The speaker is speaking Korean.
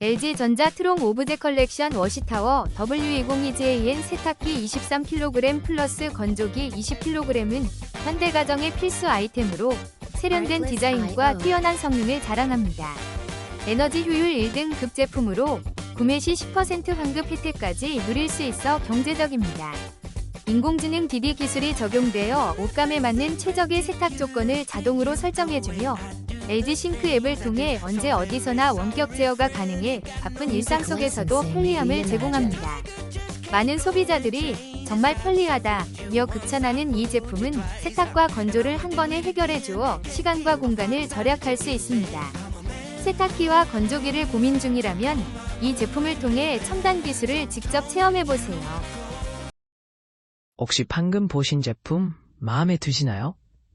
LG전자 트롱 오브제 컬렉션 워시타워 W2020JN 세탁기 23kg 플러스 건조기 20kg은 현대 가정의 필수 아이템으로 세련된 디자인과 뛰어난 성능을 자랑합니다. 에너지 효율 1등 급 제품으로 구매 시 10% 환급 혜택까지 누릴 수 있어 경제적입니다. 인공지능 DD 기술이 적용되어 옷감에 맞는 최적의 세탁 조건을 자동으로 설정해주며 LG 싱크 앱을 통해 언제 어디서나 원격 제어가 가능해 바쁜 일상 속에서도 편리함을 제공합니다. 많은 소비자들이 정말 편리하다며 극찬하는 이 제품은 세탁과 건조를 한 번에 해결해 주어 시간과 공간을 절약할 수 있습니다. 세탁기와 건조기를 고민 중이라면 이 제품을 통해 첨단 기술을 직접 체험해 보세요. 혹시 방금 보신 제품 마음에 드시나요?